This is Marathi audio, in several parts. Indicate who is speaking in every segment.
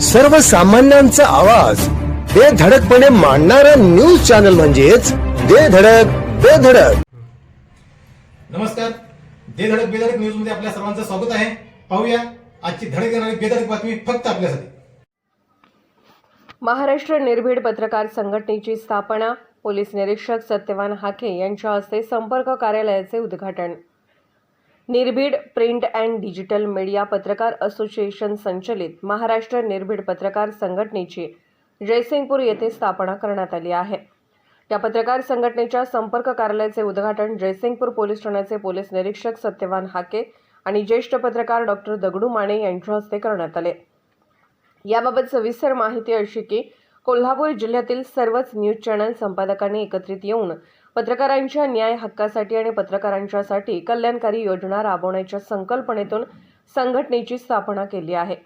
Speaker 1: सर्वसामान्यांचा आवाज. बेधडकपणे मांडणारा न्यूज चॅनल म्हणजेच बेधडक बेधडक
Speaker 2: नमस्कार. दे धडक बेधडक न्यूजमध्ये आपल्या सर्वांचं स्वागत आहे. पाहूया आजची धडक येणारी बेधडक बातमी फक्त आपल्यासाठी.
Speaker 3: महाराष्ट्र निर्भीड पत्रकार संघटनेची स्थापना पोलीस निरीक्षक सत्यवान हाके यांच्या हस्ते संपर्क कार्यालयाचे उद्घाटन. Nirbhid print and digital media पत्रकार असोसिएशन संचलित महाराष्ट्र निर्भीड पत्रकार संघटनेची जयसिंगपूर येथे स्थापना करण्यात आली आहे. या पत्रकार संघटनेच्या संपर्क कार्यालयाचे उद्घाटन जयसिंगपूर पोलीस ठाण्याचे पोलीस निरीक्षक सत्यवान हाके आणि ज्येष्ठ पत्रकार डॉक्टर दगडू माने यांच्या हस्ते करण्यात आले. याबाबत सविस्तर माहिती अशी की कोल्हापूर जिल्ह्यातील सर्वच न्यूज चॅनल संपादकांनी एकत्रित येऊन पत्रकारांच्या न्याय हक्कासाठी आणि पत्रकारांच्यासाठी कल्याणकारी योजना राबवण्याच्या संकल्पनेतून संघटनेची स्थापना केली आहे.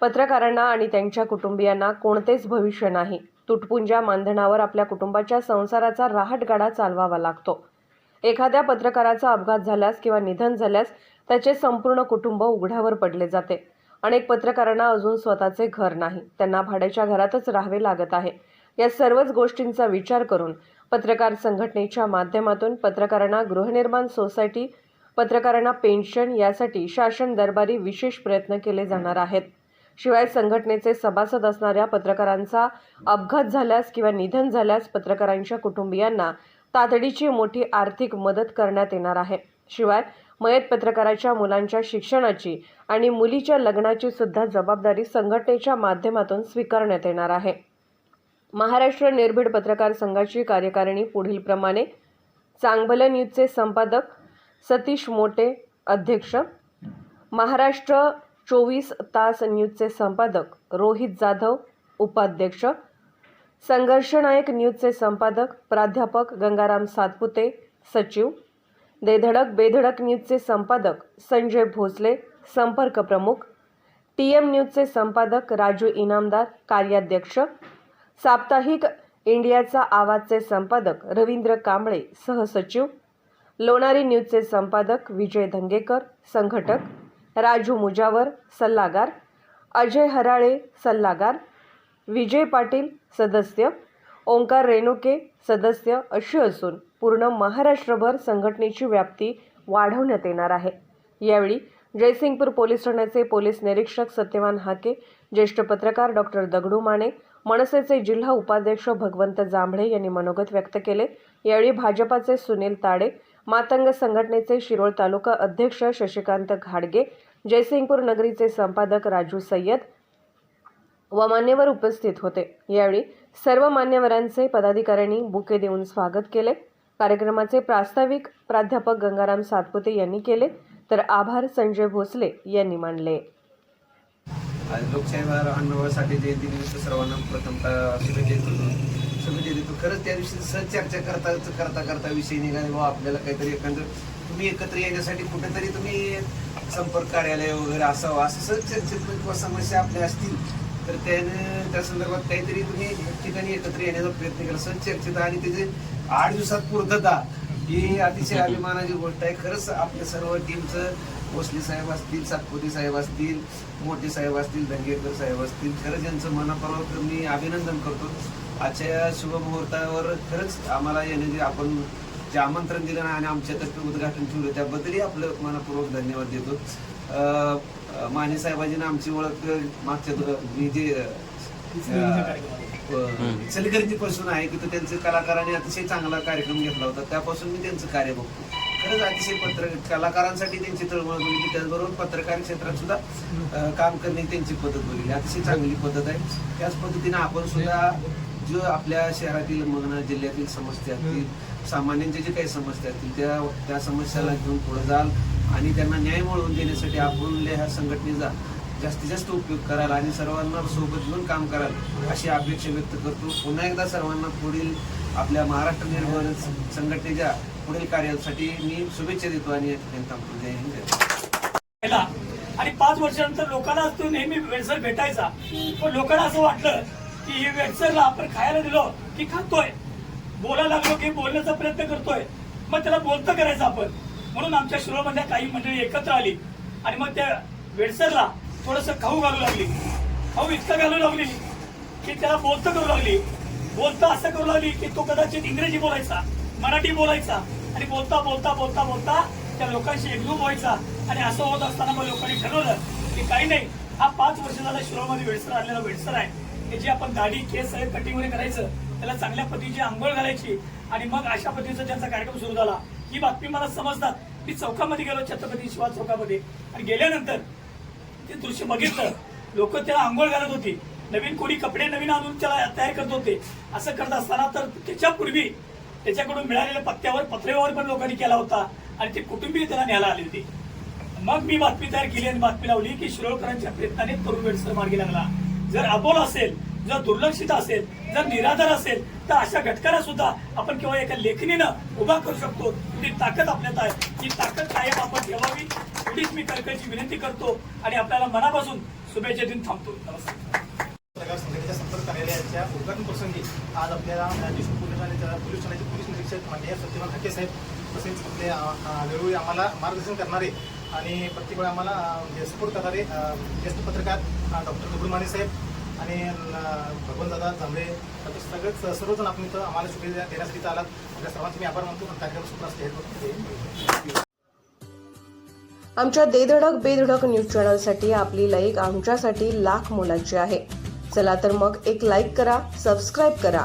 Speaker 3: पत्रकारांना आणि त्यांच्या कुटुंबियांना कोणतेच भविष्य नाही. तुटपुंज्या मानधनावर आपल्या कुटुंबाच्या संसाराचा राहटगाडा चालवावा लागतो. एखाद्या पत्रकाराचा अपघात झाल्यास किंवा निधन झाल्यास त्याचे संपूर्ण कुटुंब उघड्यावर पडले जाते. अनेक पत्रकारांना अजून स्वतःचे घर नाही. त्यांना भाड्याच्या घरातच राहावे लागत आहे. या सर्वच गोष्टींचा विचार करून पत्रकार संघटनेच्या माध्यमातून पत्रकारांना गृहनिर्माण सोसायटी पत्रकारांना पेन्शन यासाठी शासन दरबारी विशेष प्रयत्न केले जाणार आहेत. शिवाय संघटनेचे सभासद असणाऱ्या पत्रकारांचा अपघात झाल्यास किंवा निधन झाल्यास पत्रकारांच्या कुटुंबियांना तातडीची मोठी आर्थिक मदत करण्यात येणार आहे. शिवाय मयत पत्रकाराच्या मुलांच्या शिक्षणाची आणि मुलीच्या लग्नाची सुद्धा जबाबदारी संघटनेच्या माध्यमातून स्वीकारण्यात येणार आहे. महाराष्ट्र निर्भीड पत्रकार संघाची कार्यकारिणी पुढील प्रमाणे चांगभलं न्यूजचे संपादक सतीश मोटे अध्यक्ष. महाराष्ट्र चोवीस तास न्यूजचे संपादक रोहित जाधव उपाध्यक्ष. संघर्षनायक न्यूजचे संपादक प्राध्यापक गंगाराम सातपुते सचिव. देधडक बेधडक न्यूजचे संपादक संजय भोसले संपर्क प्रमुख. टी एम न्यूजचे संपादक राजू इनामदार कार्याध्यक्ष. साप्ताहिक इंडियाचा आवाजचे संपादक रवींद्र कांबळे सहसचिव. लोणारी न्यूजचे संपादक विजय धंगेकर संघटक. राजू मुजावर सल्लागार. अजय हराळे सल्लागार. विजय पाटील सदस्य. ओंकार रेणुके सदस्य अशी असून पूर्ण महाराष्ट्रभर संघटनेची व्याप्ती वाढवण्यात येणार आहे. यावेळी जयसिंगपूर पोलीस ठाण्याचे पोलीस निरीक्षक सत्यवान हाके ज्येष्ठ पत्रकार डॉक्टर दगडू माने मनसेचे जिल्हा उपाध्यक्ष भगवंत जांभळे यांनी मनोगत व्यक्त केले. यावेळी भाजपाचे सुनील ताडे मातंग संघटनेचे शिरोळ तालुका अध्यक्ष शशिकांत घाडगे जयसिंगपूर नगरीचे संपादक राजू सय्यद व मान्यवर उपस्थित होते. यावेळी सर्व मान्यवरांचे पदाधिकाऱ्यांनी बुके देऊन स्वागत केले. कार्यक्रमाचे प्रास्ताविक प्राध्यापक गंगाराम सातपुते यांनी केले. तर आभार संजय भोसले यांनी मानले.
Speaker 4: आज लोकशाहीवर अनुभवासाठी जयंती निमित्त सर्वांना प्रथम शुभेच्छा देतो. शुभेच्छा देतो. खरंच त्या दिवशी सहज चर्चा करता करता करता विषय निघाले बाबा आपल्याला काहीतरी एखादं तुम्ही एकत्र येण्यासाठी कुठेतरी तुम्ही संपर्क कार्यालय वगैरे असावं असं सहज चर्चेत किंवा समस्या आपल्या असतील तर त्याने त्या संदर्भात काहीतरी तुम्ही ठिकाणी एकत्र येण्याचा प्रयत्न केला. सहज चर्चेत आणि त्याचे आठ दिवसात पूर्तता ही अतिशय अभिमानाची गोष्ट आहे. खरंच आपल्या सर्व टीमचं भोसले साहेब असतील सातपुते साहेब असतील मोठे साहेब असतील दंगेकर साहेब असतील खरंच यांचं मनापूर्वक मी अभिनंदन करतो. आजच्या या शुभमुहूर्तावर खरंच आम्हाला येण्याचे आपण जे आमंत्रण दिलं ना आणि आमच्यातर्फे उद्घाटन ठेवलं त्याबद्दलही आपलं मनापूर्वक धन्यवाद देतो. माने साहेबांनी आमची ओळख मागच्या मी जे सलगर्जी पासून आहे की तो त्यांचं कलाकारांनी अतिशय चांगला कार्यक्रम घेतला होता त्यापासून मी त्यांचं कार्य बघतो. खरंच अतिशय पत्र कलाकारांसाठी त्यांची तळमळ बघितली त्याचबरोबर पत्रकार क्षेत्रात सुद्धा काम करणे त्यांची पद्धत बघितली अतिशय चांगली पद्धत आहे. त्याच पद्धतीने आपण सुद्धा जो आपल्या शहरातील मगना जिल्ह्यातील समस्या असतील सामान्यांच्या जे काही समस्या असतील त्या त्या समस्याला घेऊन पुढे जाल आणि त्यांना न्याय मिळवून देण्यासाठी आपण ह्या संघटनेचा जास्तीत जास्त उपयोग कराल आणि सर्वांना सोबत घेऊन काम कराल अशी अपेक्षा व्यक्त करतो. पुन्हा एकदा सर्वांना पुढील आपल्या महाराष्ट्र निर्माण संघटनेच्या पुढील कार्यासाठी मी शुभेच्छा देतो आणि या ठिकाणी थांबतो. जय हिंद
Speaker 5: आणि पाच वर्षानंतर लोकांना तो नेहमी वेळसर भेटायचा. पण लोकांना असं वाटलं की हे वेळसरला आपण खायला दिलो की खातोय. बोलायला लागलो की बोलण्याचा प्रयत्न करतोय. मग त्याला बोलतं करायचं आपण. म्हणून आमच्या शिरोमधल्या काही मंडळी एकत्र आली. आणि मग त्या वेडसरला थोडस खाऊ घालू लागली. खाऊ इतकं घालू लागली की त्याला बोलतं करू लागली. बोलता असं करू लागली की तो कदाचित इंग्रजी बोलायचा मराठी बोलायचा. आणि बोलता बोलता बोलता बोलता त्या लोकांशी एकरूप व्हायचा. आणि असं होत असताना मग लोकांनी ठरवलं की काही नाही हा पाच वर्ष झाला शिरोमध्ये वेडसर आलेला वेडसर आहे. की जे आपण दाढी केस कटिंग वगैरे करायचं त्याला चांगल्या पद्धतीची आंघोळ घालायची आणि मग अशा पद्धतीचा त्यांचा कार्यक्रम सुरू झाला ही बातमी मला समजतात. मी चौकामध्ये गेलो छत्रपती शिवाजी चौकामध्ये. आणि गेल्यानंतर ते दृश्य बघितलं. लोक त्याला आंघोळ घालत होती. नवीन कोणी कपडे नवीन आणून त्याला तयार करत होते. असं करत असताना तर त्याच्यापूर्वी त्याच्याकडून मिळालेल्या पत्त्यावर पत्रेवर पण लोकांनी केला होता. आणि ते कुटुंबीय त्याला न्यायला आले होते. मग मी बातमी तयार केली आणि बातमी लावली की शिरोळकरांच्या प्रयत्नाने तरुण वेडसर मार्गी लागला. जर अबोल असेल जर दुर्लक्षित असेल जर निराधार असेल तर अशा घटकाला सुद्धा आपण केवळ एका लेखणीनं उभा करू शकतो. ती ताकद आपल्यात आहे. ही ताकद कायम आपण ठेवावी. एवढीच मी कळकळीची विनंती करतो आणि आपल्याला मनापासून शुभेच्छा देऊन थांबतो. नमस्कार.
Speaker 2: पत्रकार संघटनेच्या संपर्क कार्यालयाच्या उद्घाटन प्रसंगी आज आपल्याला अ, पोलीस पोलीस ठाण्याचे पोलीस निरीक्षक माननीय सत्यवान हके साहेब तसेच आपले वेळोवेळी आम्हाला मार्गदर्शन करणारे आणि प्रत्येक वेळा आम्हाला म्हणजे सपोर्ट करणारे ज्येष्ठ पत्रकार डॉक्टर कबुरमाने साहेब आणि भगवंतदादा जांभळे तसेच सगळेच सर्वजण आपण इथं आम्हाला शुभेच्छा देण्यासाठी आलात. आपल्या सर्वांचे मी आभार मानतो. पण कार्यक्रम सुरू असते
Speaker 3: आमच्या देधडक बेधडक न्यूज चॅनलसाठी आपली लाईक आमच्यासाठी लाख मोलाची आहे. चला तर मग एक लाईक करा सबस्क्राईब करा.